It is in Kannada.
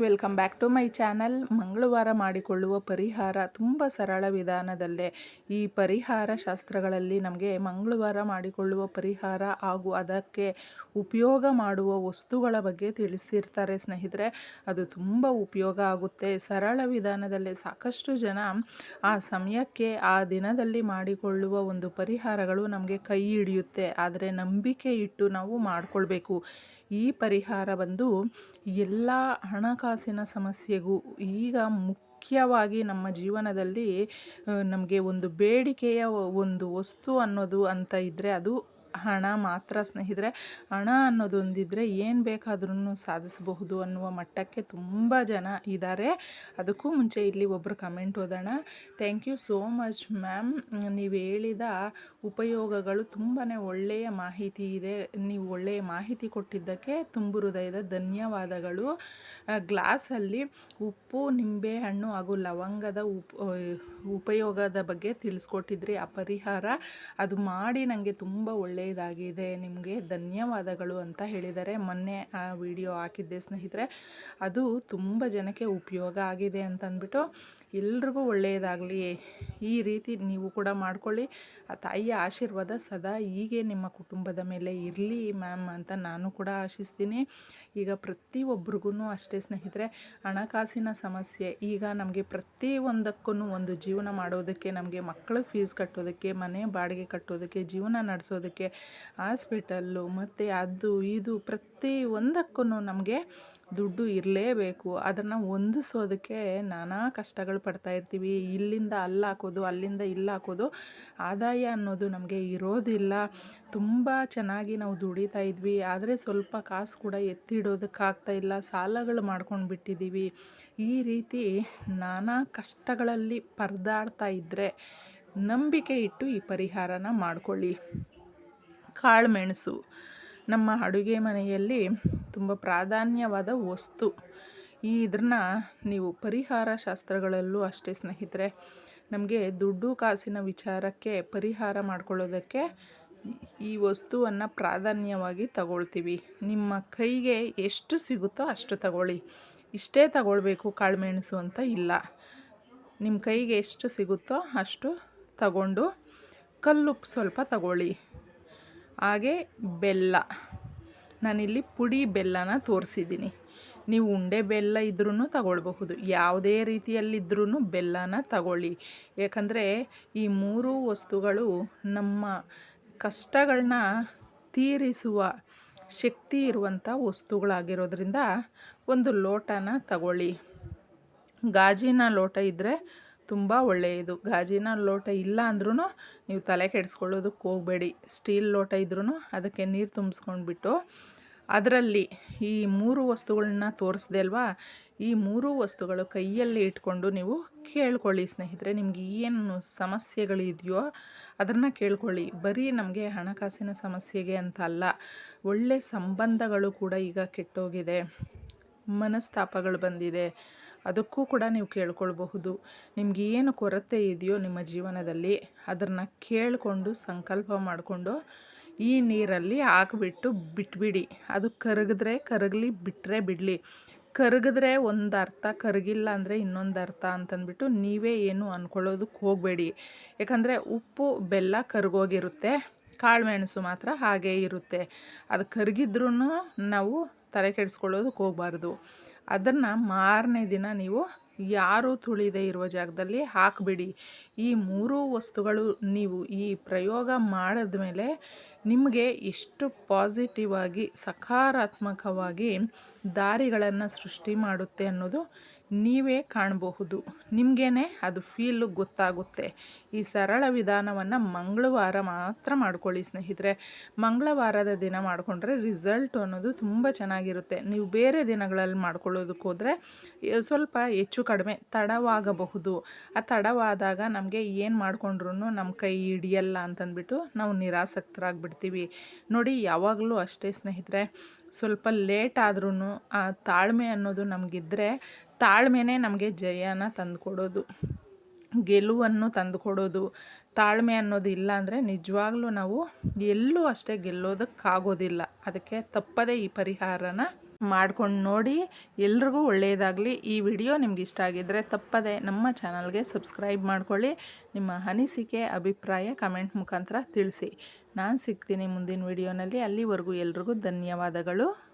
Welcome back to my channel. ಮಂಗಳವಾರ ಮಾಡಿಕೊಳ್ಳುವ ಪರಿಹಾರ ತುಂಬ ಸರಳ ವಿಧಾನದಲ್ಲೇ ಈ ಪರಿಹಾರ ಶಾಸ್ತ್ರಗಳಲ್ಲಿ ನಮಗೆ ಮಂಗಳವಾರ ಮಾಡಿಕೊಳ್ಳುವ ಪರಿಹಾರ ಹಾಗೂ ಅದಕ್ಕೆ ಉಪಯೋಗ ಮಾಡುವ ವಸ್ತುಗಳ ಬಗ್ಗೆ ತಿಳಿಸಿರ್ತಾರೆ ಸ್ನೇಹಿತರೆ. ಅದು ತುಂಬ ಉಪಯೋಗ ಆಗುತ್ತೆ. ಸರಳ ವಿಧಾನದಲ್ಲೇ ಸಾಕಷ್ಟು ಜನ ಆ ಸಮಯಕ್ಕೆ, ಆ ದಿನದಲ್ಲಿ ಮಾಡಿಕೊಳ್ಳುವ ಒಂದು ಪರಿಹಾರಗಳು ನಮಗೆ ಕೈ ಹಿಡಿಯುತ್ತೆ. ಆದರೆ ನಂಬಿಕೆ ಇಟ್ಟು ನಾವು ಮಾಡಿಕೊಳ್ಬೇಕು. ಈ ಪರಿಹಾರ ಬಂದು ಎಲ್ಲ ಹಣಕಾಸಿನ ಸಮಸ್ಯೆಗೂ ಈಗ ಮುಖ್ಯವಾಗಿ ನಮ್ಮ ಜೀವನದಲ್ಲಿ ನಮಗೆ ಒಂದು ಬೇಡಿಕೆಯ ಒಂದು ವಸ್ತು ಅನ್ನೋದು ಅಂತ ಇದ್ದರೆ ಅದು ಹಣ ಮಾತ್ರ ಸ್ನೇಹಿತರೆ, ಹಣ ಅನ್ನೋದೊಂದಿದ್ದರೆ ಏನು ಬೇಕಾದ್ರೂ ಸಾಧಿಸಬಹುದು ಅನ್ನುವ ಮಟ್ಟಕ್ಕೆ ತುಂಬ ಜನ ಇದ್ದಾರೆ ಅದಕ್ಕೂ ಮುಂಚೆ ಇಲ್ಲಿ ಒಬ್ಬರು ಕಮೆಂಟ್ ಓದೋಣ. Thank you so much ma'am ನೀವು ಹೇಳಿದ ಉಪಯೋಗಗಳು ತುಂಬಾ ಒಳ್ಳೆಯ ಮಾಹಿತಿ ಇದೆ. ನೀವು ಒಳ್ಳೆಯ ಮಾಹಿತಿ ಕೊಟ್ಟಿದ್ದಕ್ಕೆ ತುಂಬು ಹೃದಯದ ಧನ್ಯವಾದಗಳು. ಗ್ಲಾಸಲ್ಲಿ ಉಪ್ಪು, ನಿಂಬೆಹಣ್ಣು ಹಾಗೂ ಲವಂಗದ ಉಪ್ ಉಪಯೋಗದ ಬಗ್ಗೆ ತಿಳಿಸ್ಕೊಟ್ಟಿದ್ರಿ, ಆ ಪರಿಹಾರ. ಅದು ಮಾಡಿ ನನಗೆ ತುಂಬ ಒಳ್ಳೆಯದಾಗಿದೆ. ನಿಮಗೆ ಧನ್ಯವಾದಗಳು ಅಂತ ಹೇಳಿದ್ದಾರೆ ಮೊನ್ನೆ ಆ ವಿಡಿಯೋ ಹಾಕಿದ್ದೆ ಸ್ನೇಹಿತರೆ. ಅದು ತುಂಬ ಜನಕ್ಕೆ ಉಪಯೋಗ ಆಗಿದೆ ಅಂತಂದ್ಬಿಟ್ಟು ಎಲ್ರಿಗೂ ಒಳ್ಳೆಯದಾಗಲಿ. ಈ ರೀತಿ ನೀವು ಕೂಡ ಮಾಡ್ಕೊಳ್ಳಿ. ಆ ತಾಯಿಯ ಆಶೀರ್ವಾದ ಸದಾ ಹೀಗೆ ನಿಮ್ಮ ಕುಟುಂಬದ ಮೇಲೆ ಇರಲಿ ಮ್ಯಾಮ್ ಅಂತ ನಾನು ಕೂಡ ಆಶಿಸ್ತೀನಿ. ಈಗ ಪ್ರತಿಯೊಬ್ಬರಿಗೂ ಅಷ್ಟೇ ಸ್ನೇಹಿತರೆ, ಹಣಕಾಸಿನ ಸಮಸ್ಯೆ, ಈಗ ನಮಗೆ ಪ್ರತಿಯೊಂದಕ್ಕೂ ಒಂದು ಜೀವನ ಮಾಡೋದಕ್ಕೆ, ನಮಗೆ ಮಕ್ಕಳ ಫೀಸ್ ಕಟ್ಟೋದಕ್ಕೆ, ಮನೆ ಬಾಡಿಗೆ ಕಟ್ಟೋದಕ್ಕೆ, ಜೀವನ ನಡೆಸೋದಕ್ಕೆ, ಹಾಸ್ಪಿಟಲ್ಲು ಮತ್ತು ಅದು ಇದು ಪ್ರತಿ ಒಂದಕ್ಕೂ ನಮಗೆ ದುಡ್ಡು ಇರಲೇಬೇಕು. ಅದನ್ನು ಹೊಂದಿಸೋದಕ್ಕೆ ನಾನಾ ಕಷ್ಟಗಳು ಪಡ್ತಾ ಇರ್ತೀವಿ. ಇಲ್ಲಿಂದ ಅಲ್ಲಿ ಹಾಕೋದು ಅಲ್ಲಿಂದ ಇಲ್ಲಿ ಹಾಕೋದು ಆದಾಯ ಅನ್ನೋದು ನಮಗೆ ಇರೋದಿಲ್ಲ. ತುಂಬ ಚೆನ್ನಾಗಿ ನಾವು ದುಡಿತಾ ಇದ್ವಿ. ಆದರೆ ಸ್ವಲ್ಪ ಕಾಸು ಕೂಡ ಎತ್ತಿಡೋದಕ್ಕಾಗ್ತಾ ಇಲ್ಲ. ಸಾಲಗಳು ಮಾಡ್ಕೊಂಡು ಬಿಟ್ಟಿದ್ದೀವಿ ಈ ರೀತಿ ನಾನಾ ಕಷ್ಟಗಳಲ್ಲಿ ಪರದಾಡ್ತಾ ಇದ್ದರೆ ನಂಬಿಕೆ ಇಟ್ಟು ಈ ಪರಿಹಾರನ ಮಾಡ್ಕೊಳ್ಳಿ. ಕಾಳುಮೆಣಸು. ನಮ್ಮ ಅಡುಗೆ ಮನೆಯಲ್ಲಿ ತುಂಬ ಪ್ರಾಧಾನ್ಯವಾದ ವಸ್ತು. ಈ ಇದನ್ನ ನೀವು ಪರಿಹಾರ ಶಾಸ್ತ್ರಗಳಲ್ಲೂ ಅಷ್ಟೇ ಸ್ನೇಹಿತರೆ, ನಮಗೆ ದುಡ್ಡು ಕಾಸಿನ ವಿಚಾರಕ್ಕೆ ಪರಿಹಾರ ಮಾಡ್ಕೊಳ್ಳೋದಕ್ಕೆ ಈ ವಸ್ತುವನ್ನು ಪ್ರಾಧಾನ್ಯವಾಗಿ ತಗೊಳ್ತೀವಿ. ನಿಮ್ಮ ಕೈಗೆ ಎಷ್ಟು ಸಿಗುತ್ತೋ ಅಷ್ಟು ತಗೊಳ್ಳಿ. ಇಷ್ಟೇ ತಗೊಳ್ಬೇಕು ಕಾಳುಮೆಣಸು ಅಂತ ಇಲ್ಲ. ನಿಮ್ಮ ಕೈಗೆ ಎಷ್ಟು ಸಿಗುತ್ತೋ ಅಷ್ಟು ತಗೊಂಡು ಕಲ್ಲುಪ್ಪು ಸ್ವಲ್ಪ ತಗೊಳ್ಳಿ. ಹಾಗೆ ಬೆಲ್ಲ. ನಾನಿಲ್ಲಿ ಪುಡಿ ಬೆಲ್ಲನ ತೋರಿಸಿದ್ದೀನಿ. ನೀವು ಉಂಡೆ ಬೆಲ್ಲ ಇದ್ರೂ ತಗೊಳ್ಬಹುದು. ಯಾವುದೇ ರೀತಿಯಲ್ಲಿದ್ದರೂ ಬೆಲ್ಲನ ತಗೊಳ್ಳಿ. ಯಾಕಂದರೆ ಈ ಮೂರು ವಸ್ತುಗಳು ನಮ್ಮ ಕಷ್ಟಗಳನ್ನ ತೀರಿಸುವ ಶಕ್ತಿ ಇರುವಂಥ ವಸ್ತುಗಳಾಗಿರೋದ್ರಿಂದ ಒಂದು ಲೋಟನ ತಗೊಳ್ಳಿ. ಗಾಜಿನ ಲೋಟ ಇದ್ದರೆ ತುಂಬ ಒಳ್ಳೆಯದು. ಗಾಜಿನ ಲೋಟ ಇಲ್ಲ ಅಂದ್ರೂ ನೀವು ತಲೆ ಕೆಡಿಸ್ಕೊಳ್ಳೋದಕ್ಕೆ ಹೋಗಬೇಡಿ. ಸ್ಟೀಲ್ ಲೋಟ ಇದ್ರೂ ಅದಕ್ಕೆ ನೀರು ತುಂಬಿಸ್ಕೊಂಡ್ಬಿಟ್ಟು ಅದರಲ್ಲಿ ಈ ಮೂರು ವಸ್ತುಗಳನ್ನ ತೋರಿಸ್ದೆ ಅಲ್ವಾ? ಈ ಮೂರು ವಸ್ತುಗಳು ಕೈಯಲ್ಲಿ ಇಟ್ಕೊಂಡು ನೀವು ಕೇಳ್ಕೊಳ್ಳಿ ಸ್ನೇಹಿತರೆ, ನಿಮ್ಗೆ ಏನು ಸಮಸ್ಯೆಗಳಿದೆಯೋ ಅದನ್ನು ಕೇಳ್ಕೊಳ್ಳಿ. ಬರೀ ನಮಗೆ ಹಣಕಾಸಿನ ಸಮಸ್ಯೆಗೆ ಅಂತ ಅಲ್ಲ, ಒಳ್ಳೆ ಸಂಬಂಧಗಳು ಕೂಡ ಈಗ ಕೆಟ್ಟೋಗಿದೆ. ಮನಸ್ತಾಪಗಳು ಬಂದಿದೆ. ಅದಕ್ಕೂ ಕೂಡ ನೀವು ಕೇಳ್ಕೊಳ್ಬಹುದು. ನಿಮಗೆ ಏನು ಕೊರತೆ ಇದೆಯೋ ನಿಮ್ಮ ಜೀವನದಲ್ಲಿ ಅದನ್ನು ಕೇಳಿಕೊಂಡು ಸಂಕಲ್ಪ ಮಾಡಿಕೊಂಡು ಈ ನೀರಲ್ಲಿ ಹಾಕ್ಬಿಟ್ಟು ಬಿಟ್ಬಿಡಿ. ಅದು ಕರಗಿದ್ರೆ ಕರಗಲಿ ಬಿಟ್ಟರೆ ಬಿಡಲಿ. ಕರಗಿದ್ರೆ ಒಂದು ಅರ್ಥ, ಕರಗಿಲ್ಲ ಅಂದರೆ ಇನ್ನೊಂದು ಅರ್ಥ ಅಂತಂದ್ಬಿಟ್ಟು ನೀವೇ ಏನು ಅಂದ್ಕೊಳ್ಳೋದಕ್ಕೆ ಹೋಗಬೇಡಿ. ಯಾಕಂದರೆ ಉಪ್ಪು, ಬೆಲ್ಲ ಕರಗೋಗಿರುತ್ತೆ, ಕಾಳುಮೆಣಸು ಮಾತ್ರ ಹಾಗೇ ಇರುತ್ತೆ. ಅದು ಕರಗಿದ್ರೂ ನಾವು ತಲೆ ಕೆಡಿಸ್ಕೊಳ್ಳೋದಕ್ಕೆ ಹೋಗಬಾರ್ದು. ಅದನ್ನು ಮಾರನೇ ದಿನ ನೀವು ಯಾರು ತುಳಿದೇ ಇರುವ ಜಾಗದಲ್ಲಿ ಹಾಕಿಬಿಡಿ. ಈ ಮೂರೂ ವಸ್ತುಗಳು ನೀವು ಈ ಪ್ರಯೋಗ ಮಾಡಿದ ಮೇಲೆ ನಿಮಗೆ ಎಷ್ಟು ಪಾಸಿಟಿವ್ ಆಗಿ ಸಕಾರಾತ್ಮಕವಾಗಿ ದಾರಿಗಳನ್ನು ಸೃಷ್ಟಿ ಮಾಡುತ್ತೆ ಅನ್ನೋದು ನೀವೇ ಕಾಣಬಹುದು. ನಿಮಗೇನೆ ಅದು ಫೀಲು ಗೊತ್ತಾಗುತ್ತೆ. ಈ ಸರಳ ವಿಧಾನವನ್ನು ಮಂಗಳವಾರ ಮಾತ್ರ ಮಾಡ್ಕೊಳ್ಳಿ ಸ್ನೇಹಿತರೆ. ಮಂಗಳವಾರದ ದಿನ ಮಾಡಿಕೊಂಡ್ರೆ ರಿಸಲ್ಟ್ ಅನ್ನೋದು ತುಂಬ ಚೆನ್ನಾಗಿರುತ್ತೆ. ನೀವು ಬೇರೆ ದಿನಗಳಲ್ಲಿ ಮಾಡ್ಕೊಳ್ಳೋದಕ್ಕೆ ಹೋದರೆ ಸ್ವಲ್ಪ ಹೆಚ್ಚು ಕಡಿಮೆ ತಡವಾಗಬಹುದು. ಆ ತಡವಾದಾಗ ನಮಗೆ ಏನು ಮಾಡಿಕೊಂಡ್ರೂ ನಮ್ಮ ಕೈ ಹಿಡಿಯಲ್ಲ ಅಂತಂದ್ಬಿಟ್ಟು ನಾವು ನಿರಾಸಕ್ತರಾಗ್ಬಿಡ್ತೀವಿ. ನೋಡಿ, ಯಾವಾಗಲೂ ಅಷ್ಟೇ ಸ್ನೇಹಿತರೆ, ಸ್ವಲ್ಪ ಲೇಟ್ ಆದ್ರೂ ಆ ತಾಳ್ಮೆ ಅನ್ನೋದು ನಮಗಿದ್ರೆ ತಾಳ್ಮೆನೇ ನಮಗೆ ಜಯನ ತಂದುಕೊಡೋದು. ಗೆಲುವನ್ನು ತಂದುಕೊಡೋದು. ತಾಳ್ಮೆ ಅನ್ನೋದು ಇಲ್ಲ ಅಂದರೆ ನಿಜವಾಗ್ಲೂ ನಾವು ಎಲ್ಲೂ ಅಷ್ಟೇ ಗೆಲ್ಲೋದಕ್ಕಾಗೋದಿಲ್ಲ. ಅದಕ್ಕೆ ತಪ್ಪದೇ ಈ ಪರಿಹಾರನ ಮಾಡ್ಕೊಂಡು ನೋಡಿ ಎಲ್ರಿಗೂ ಒಳ್ಳೆಯದಾಗಲಿ ಈ ವಿಡಿಯೋ ನಿಮ್ಗೆ ಇಷ್ಟ ಆಗಿದ್ದರೆ ತಪ್ಪದೆ ನಮ್ಮ ಚಾನಲ್ಗೆ ಸಬ್ಸ್ಕ್ರೈಬ್ ಮಾಡ್ಕೊಳ್ಳಿ. ನಿಮ್ಮ ಅನಿಸಿಕೆ, ಅಭಿಪ್ರಾಯ ಕಮೆಂಟ್ ಮುಖಾಂತರ ತಿಳಿಸಿ. ನಾನು ಸಿಗ್ತೀನಿ ಮುಂದಿನ ವಿಡಿಯೋನಲ್ಲಿ. ಅಲ್ಲಿವರೆಗೂ ಎಲ್ರಿಗೂ ಧನ್ಯವಾದಗಳು.